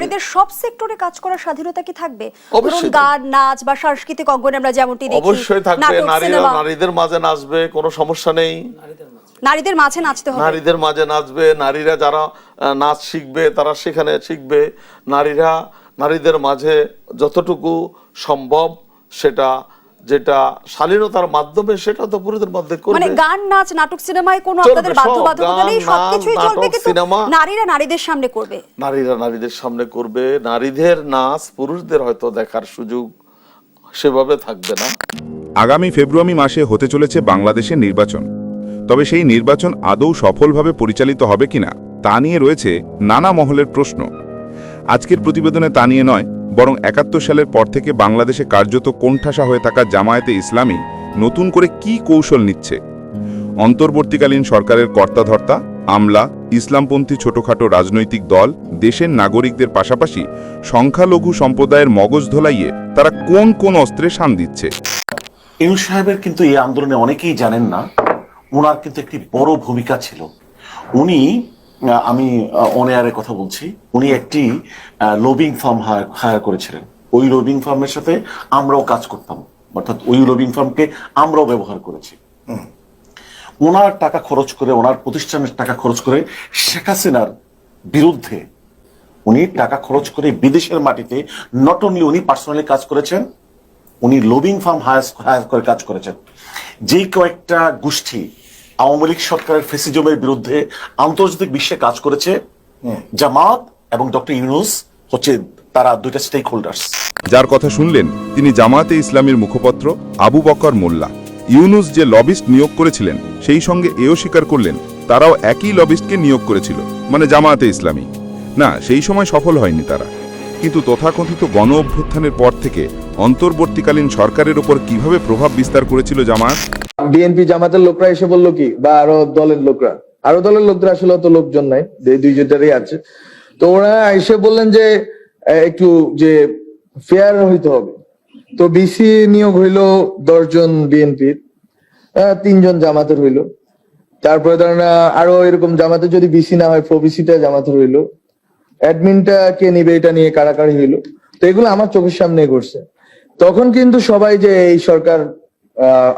নারীদের সব সেক্টরে কাজ করার স্বাধীনতা কি থাকবে? ধরুন গান নাচ বা সাংস্কৃতিক অঙ্গনে আমরা যেমনটি দেখি অবশ্যই থাকবে। নারীরা নারীদের মাঝে নাচবে কোনো সমস্যা নেই। নারীদের মাঝে নাচতে হবে। নারীদের মাঝে নাচবে নারীরা যারা নাচ শিখবে তারা সেখানে শিখবে। নারীরা নারীদের মাঝে যতটুকু সম্ভব সেটা যেটা শালীনতার মাধ্যমে সেটা তো পুরুষদের মধ্যে মানে গান নাচ নাটক সিনেমায় কোনো আপনাদের বাধ্যবাধকতা নেই সবকিছুই চলবে কিন্তু নারীরা নারীদের সামনে করবে। নারীরা নারীদের সামনে করবে নারীদের নাচ পুরুষদের হয়তো দেখার সুযোগ সেভাবে থাকবে না। আগামী ফেব্রুয়ারি মাসে হতে চলেছে বাংলাদেশের নির্বাচন। তবে সেই নির্বাচন আদৌ সফলভাবে পরিচালিত হবে কিনা তা নিয়ে রয়েছে নানা মহলের প্রশ্ন। আজকের প্রতিবেদনে তা নিয়ে নয় বরং একাত্তর সালের পর থেকে বাংলাদেশে কার্যত কোণঠাসা হয়ে থাকা জামায়াতে ইসলামী নতুন করে কি কৌশল নিচ্ছে? অন্তর্বর্তীকালীন সরকারের কর্তাধর্তা, আমলা, ইসলামপন্থী ছোটখাটো রাজনৈতিক দল, দেশের নাগরিকদের পাশাপাশি সংখ্যালঘু সম্প্রদায়ের মগজ ধোলাইয়ে তারা কোন কোন অস্ত্রে শান দিচ্ছে? ইউনুস সাহেবের কিন্তু এই আন্দোলনে অনেকেই জানেন না ওনার কিন্তু একটি বড় ভূমিকা ছিল। উনি আমি অনেয়ারে কথা বলছি। উনি একটি লবিং ফার্ম হায়ার করেছিলেন। ওই লবিং ফার্মের সাথে আমরাও কাজ করতাম। অর্থাৎ ওই লবিং ফার্মকে আমরাও ব্যবহার করেছি। ওনার টাকা খরচ করে ওনার প্রতিষ্ঠানের টাকা খরচ করে শেখ হাসিনার বিরুদ্ধে উনি টাকা খরচ করে বিদেশের মাটিতে নট অনলি উনি পার্সোনালি কাজ করেছেন উনি লবিং ফার্ম হায়ার করে কাজ করেছেন। যে কয়েকটা গোষ্ঠী আওয়ামী লীগ সরকারের ফেসিজমের বিরুদ্ধে আন্তর্জাতিক বিশ্বে কাজ করেছে জামাত এবং ডক্টর ইউনুস হচ্ছে তারা দুইটা স্টেক হোল্ডার্স যার কথা শুনলেন তিনি জামায়াতে ইসলামীর মুখপত্র আবু বকর মোল্লা। ইউনুস যে লবিস্ট নিয়োগ করেছিলেন সেই সঙ্গে এও স্বীকার করলেন তারাও একই লবিস্টকে নিয়োগ করেছিল মানে জামায়াতে ইসলামী। না সেই সময় সফল হয়নি তারা। কিন্তু তথাকথিত গণ অভ্যুত্থানের পর থেকে অন্তর্বর্তীকালীন সরকারের ওপর কীভাবে প্রভাব বিস্তার করেছিল জামায়াত? বিএনপি জামাতের লোকরা এসে বলল কি, বা আরও দলের লোকরা। আরও দলের লোকরা আসলে অত লোকজন নাই দুইজনেরই আছে। তো ওরা এসে বললেন যে একটু যে ফেয়ার হইতে হবে। তো বিসি নিয়োগ হইল দশজন বিএনপির তিনজন জামাতের হইল। তারপরে ধরেন আরও এরকম জামাতে যদি বিসি না হয় প্রবিসিটা জামাতের হইল। অ্যাডমিনটা কে নিবে, এটা নিয়ে কারাকারি হইল। তো এগুলো আমার চোখের সামনে ঘটছে। তখন কিন্তু সবাই যে এই সরকার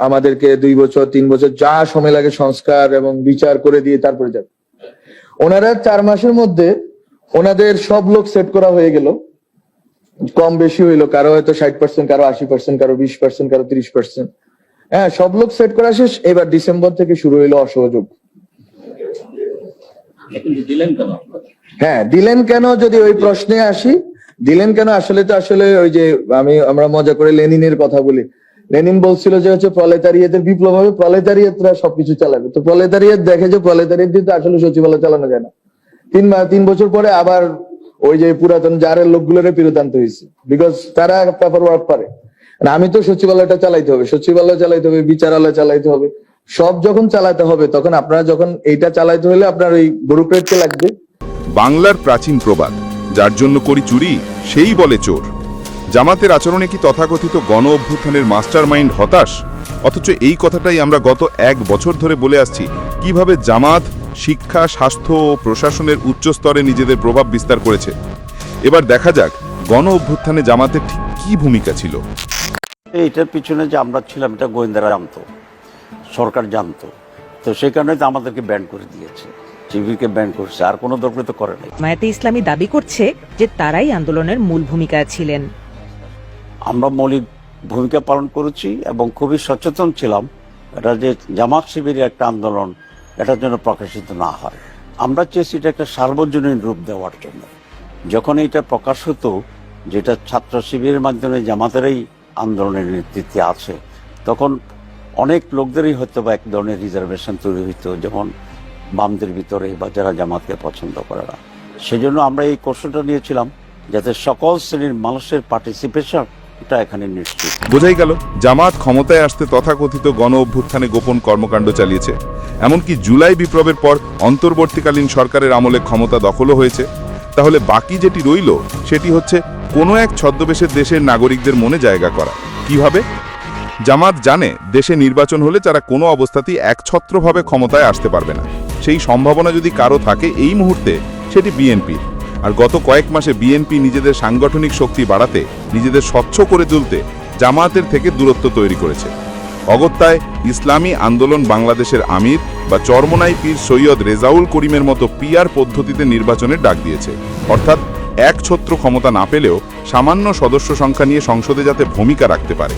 আমাদেরকে দুই বছর তিন বছর যা সময় লাগে সংস্কার এবং বিচার করে দিয়ে তারপরে যাবে। ওনারা চার মাসের মধ্যে ওনাদের সব লোক সেট করা হয়ে গেল। কম বেশি হইল কারও হয়তো ষাট পার্সেন্ট কারও আশি পার্সেন্ট কারও বিশ পার্সেন্ট কারও তিরিশ পার্সেন্ট হ্যাঁ সব লোক সেট করা শেষ এবার ডিসেম্বর থেকে শুরু হইল অসহযোগ। হ্যাঁ দিলেন কেন যদি ওই প্রশ্নে আসি? দিলেন কেন? আসলে তো আসলে ওই যে আমি আমরা মজা করে লেনিনের কথা বলি। লেনিন বলছিল যে হচ্ছে প্রলেতারিয়াতের বিপ্লব হবে, প্রলেতারিয়াতরা সবকিছু চালাবে। তো প্রলেতারিয়াত দেখে যে প্রলেতারিয়াত দিয়ে আসলে সচিবালয় চালানো যায় না। তিন তিন বছর পরে আবার ওই যে পুরাতন জারের লোকগুলোরে ফেরত আনতে হয়েছে। বিকজ তারা পেপার ওয়ার্ক পারে আমি তো সচিবালয়টা চালাইতে হবে, সচিবালয় চালাইতে হবে, বিচারালয় চালাইতে হবে। সব যখন চালাতে হবে, তখন আপনারা যখন এইটা চালাইতে হলে আপনার ওই ব্যুরোক্রেটকে লাগবে। বাংলার প্রাচীন প্রবাদ, যার জন্য করি চুরি, সেই বলে চোর। জামাতের আচরণে কি তথাকথিত গণ অভ্যুত্থানের মাস্টার মাইন্ড হতাশ? অথচ এই কথাটাই আমরা গত এক বছর ধরে বলে আসছি। কীভাবে জামাত শিক্ষা স্বাস্থ্য ও প্রশাসনের উচ্চ স্তরে নিজেদের প্রভাব বিস্তার করেছে? এবার দেখা যাক গণ অভ্যুত্থানে জামাতের ঠিক কি ভূমিকা ছিল। এইটার পিছনে যে আমরা ছিলাম এটা গোয়েন্দারা জানতো সরকার জানতো। তো সেই কারণে তো আমাদেরকে ব্যান করে দিয়েছে। টিভিকে ব্যান করছে আর কোনো দরকার তো করে নাই। মায়াতে ইসলামী দাবি করছে যে তারাই আন্দোলনের মূল ভূমিকায় ছিলেন। আমরা মৌলিক ভূমিকা পালন করেছি এবং খুবই সচেতন ছিলাম। এটা যে জামাত শিবিরের একটা আন্দোলন, এটার জন্য প্রকাশিত না হয়। আমরা চেয়েছি এটা একটা সার্বজনীন রূপ দেওয়ার জন্য। যখন এটা প্রকাশ হতো, যেটা ছাত্র শিবিরের মাধ্যমে জামাতেরই আন্দোলনের নেতৃত্বে আছে, তখন অনেক লোকদেরই হয়তো বা এক ধরনের রিজার্ভেশন তৈরি হইতো, যেমন বামদের ভিতরে বা যারা জামাতকে পছন্দ করে না। সেজন্য আমরা এই কৌশলটা নিয়েছিলাম, যাতে সকল শ্রেণির মানুষের পার্টিসিপেশন এটা এখানে নিশ্চিত। বোঝাই গেল, জামাত ক্ষমতায় আসতে তথাকথিত গণ অভ্যুত্থানে গোপন কর্মকাণ্ড চালিয়েছে। এমনকি জুলাই বিপ্লবের পর অন্তর্বর্তীকালীন সরকারের আমলে ক্ষমতা দখলও হয়েছে। তাহলে বাকি যেটি রইল, সেটি হচ্ছে কোনো এক ছদ্মবেশের দেশের নাগরিকদের মনে জায়গা করা। কীভাবে? জামাত জানে দেশে নির্বাচন হলে তারা কোনো অবস্থাতেই একছত্রভাবে ক্ষমতায় আসতে পারবে না। সেই সম্ভাবনা যদি কারও থাকে এই মুহূর্তে, সেটি বিএনপির। আর গত কয়েক মাসে বিএনপি নিজেদের সাংগঠনিক শক্তি বাড়াতে, নিজেদের স্বচ্ছ করে তুলতে জামায়াতের থেকে দূরত্ব তৈরি করেছে। অগত্যায় ইসলামী আন্দোলন বাংলাদেশের আমির বা চরমনাই পীর সৈয়দ রেজাউল করিমের মতো পিআর পদ্ধতিতে নির্বাচনের ডাক দিয়েছে। অর্থাৎ এক ছত্র ক্ষমতা না পেলেও সামান্য সদস্য সংখ্যা নিয়ে সংসদে যাতে ভূমিকা রাখতে পারে।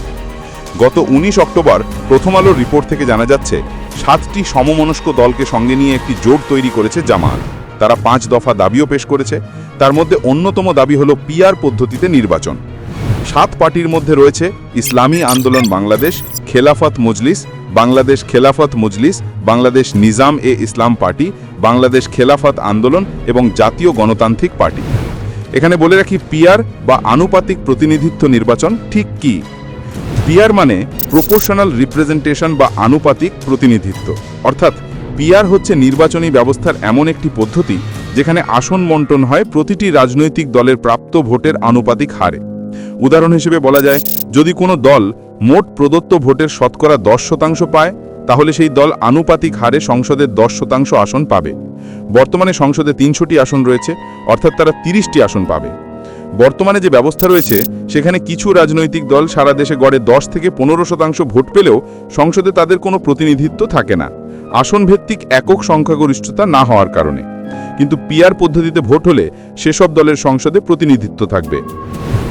গত উনিশ অক্টোবর প্রথম আলোর রিপোর্ট থেকে জানা যাচ্ছে, সাতটি সমমনস্ক দলকে সঙ্গে নিয়ে একটি জোট তৈরি করেছে জামাত তারা পাঁচ দফা দাবিও পেশ করেছে। তার মধ্যে অন্যতম দাবি হল পিআর পদ্ধতিতে নির্বাচন। সাত পার্টির মধ্যে রয়েছে ইসলামী আন্দোলন বাংলাদেশ, খেলাফত মজলিস, বাংলাদেশ খেলাফত মজলিস, বাংলাদেশ নিজাম এ ইসলাম পার্টি, বাংলাদেশ খেলাফত আন্দোলন এবং জাতীয় গণতান্ত্রিক পার্টি। এখানে বলে রাখি, পিআর বা আনুপাতিক প্রতিনিধিত্ব নির্বাচন ঠিক কি? পিআর মানে প্রপোর্শনাল রিপ্রেজেন্টেশন বা আনুপাতিক প্রতিনিধিত্ব। অর্থাৎ পিআর হচ্ছে নির্বাচনী ব্যবস্থার এমন একটি পদ্ধতি যেখানে আসন বন্টন হয় প্রতিটি রাজনৈতিক দলের প্রাপ্ত ভোটের আনুপাতিক হারে। উদাহরণ হিসেবে বলা যায়, যদি কোনো দল মোট প্রদত্ত ভোটের শতকরা দশ শতাংশ পায়, তাহলে সেই দল আনুপাতিক হারে সংসদের দশ শতাংশ আসন পাবে। বর্তমানে সংসদে তিনশোটি আসন রয়েছে, অর্থাৎ তারা তিরিশটি আসন পাবে। বর্তমানে যে ব্যবস্থা রয়েছে, সেখানে কিছু রাজনৈতিক দল সারা দেশে গড়ে দশ থেকে পনেরো শতাংশ ভোট পেলেও সংসদে তাদের কোনো প্রতিনিধিত্ব থাকে না। আসন ভিত্তিক একক সংখ্যাগরিষ্ঠতা না হওয়ার কারণে। কিন্তু পিআর পদ্ধতিতে ভোট হলে সেসব দলের সংসদে প্রতিনিধিত্ব থাকবে।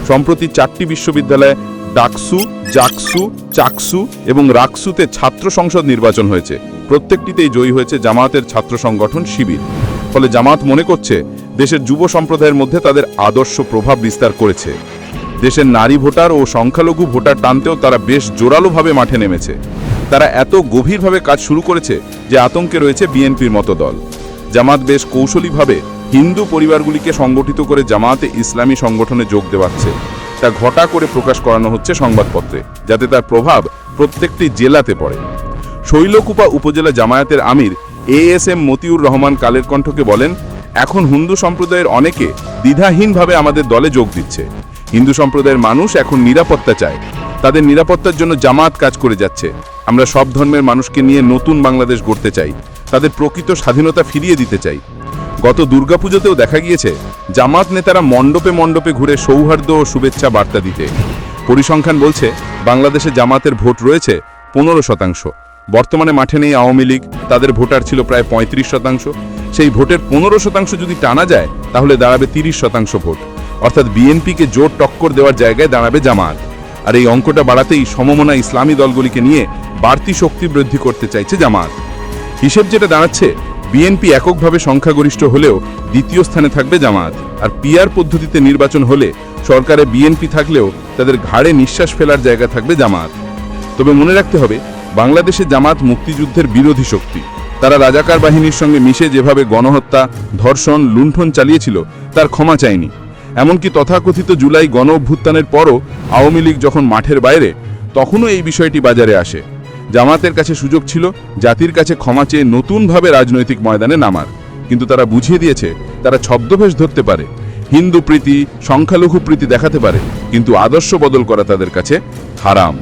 সম্প্রতি চারটি বিশ্ববিদ্যালয়ে ডাকসু, জাকসু, চাকসু এবং রাকসুতে ছাত্র সংসদ নির্বাচন হয়েছে। প্রত্যেকটিতেই জয়ী হয়েছে জামায়াতের ছাত্র সংগঠন শিবির। ফলে জামাত মনে করছে, দেশের যুব সম্প্রদায়ের মধ্যে তাদের আদর্শ প্রভাব বিস্তার করেছে। দেশের নারী ভোটার ও সংখ্যালঘু ভোটার টানতেও তারা বেশ জোরালোভাবে মাঠে নেমেছে। তারা এত গভীরভাবে কাজ শুরু করেছে যে আতঙ্কে রয়েছে বিএনপির মতো দল। জামাত বেশ কৌশলীভাবে হিন্দু পরিবারগুলিকে সংগঠিত করে জামাতে ইসলামী সংগঠনে যোগ দেওয়াচ্ছে। তা ঘটা করে প্রকাশ করানো হচ্ছে সংবাদপত্রে, যাতে তার প্রভাব প্রত্যেকটি জেলাতে পড়ে। শৈলকুপা উপজেলা জামায়াতের আমির A S M Motiur Rahman কালের কণ্ঠকে বলেন, এখন হিন্দু সম্প্রদায়ের অনেকে দ্বিধাহীনভাবে আমাদের দলে যোগ দিচ্ছে। হিন্দু সম্প্রদায়ের মানুষ এখন নিরাপত্তা চায়। তাদের নিরাপত্তার জন্য জামাত কাজ করে যাচ্ছে। আমরা সব ধর্মের মানুষকে নিয়ে নতুন বাংলাদেশ গড়তে চাই, তাদের প্রকৃত স্বাধীনতা ফিরিয়ে দিতে চাই। গত দুর্গাপুজোতেও দেখা গিয়েছে, জামাত নেতারা মণ্ডপে মণ্ডপে ঘুরে সৌহার্দ্য ও শুভেচ্ছা বার্তা দিতে। পরিসংখ্যান বলছে, বাংলাদেশে জামাতের ভোট রয়েছে পনেরো শতাংশ। বর্তমানে মাঠে নেই আওয়ামী লীগ, তাদের ভোটার ছিল প্রায় পঁয়ত্রিশ শতাংশ। সেই ভোটের পনেরো শতাংশ যদি টানা যায়, তাহলে দাঁড়াবে তিরিশ শতাংশ ভোট। অর্থাৎ বিএনপিকে জোর টক্কর দেওয়ার জায়গায় দাঁড়াবে জামাত। আর এই অঙ্কটা বাড়াতেই সমমনা ইসলামী দলগুলিকে নিয়ে বাড়তি শক্তি বৃদ্ধি করতে চাইছে জামাত। হিসেব যেটা দাঁড়াচ্ছে, বিএনপি এককভাবে সংখ্যাগরিষ্ঠ হলেও দ্বিতীয় স্থানে থাকবে জামাত। আর পিআর পদ্ধতিতে নির্বাচন হলে সরকারে বিএনপি থাকলেও তাদের ঘাড়ে নিঃশ্বাস ফেলার জায়গা থাকবে জামাত। তবে মনে রাখতে হবে, বাংলাদেশে জামাত মুক্তিযুদ্ধের বিরোধী শক্তি। তারা রাজাকার বাহিনীর সঙ্গে মিশে যেভাবে গণহত্যা, ধর্ষণ, লুণ্ঠন চালিয়েছিল, তার ক্ষমা চায়নি। এমনকি তথাকথিত জুলাই গণ অভ্যুত্থানের পরও আওয়ামী লীগ যখন মাঠের বাইরে, তখনও এই বিষয়টি বাজারে আসে। জামাতের কাছে সুযোগ ছিল, জাতির কাছে ক্ষমা চেয়ে নতুনভাবে রাজনৈতিক ময়দানে নামার। কিন্তু তারা বুঝিয়ে দিয়েছে, তারা ছদ্মবেশ ধরতে পারে। হিন্দু প্রীতি, সংখ্যালঘু প্রীতি দেখাতে পারে, কিন্তু আদর্শ বদল করা তাদের কাছে হারাম।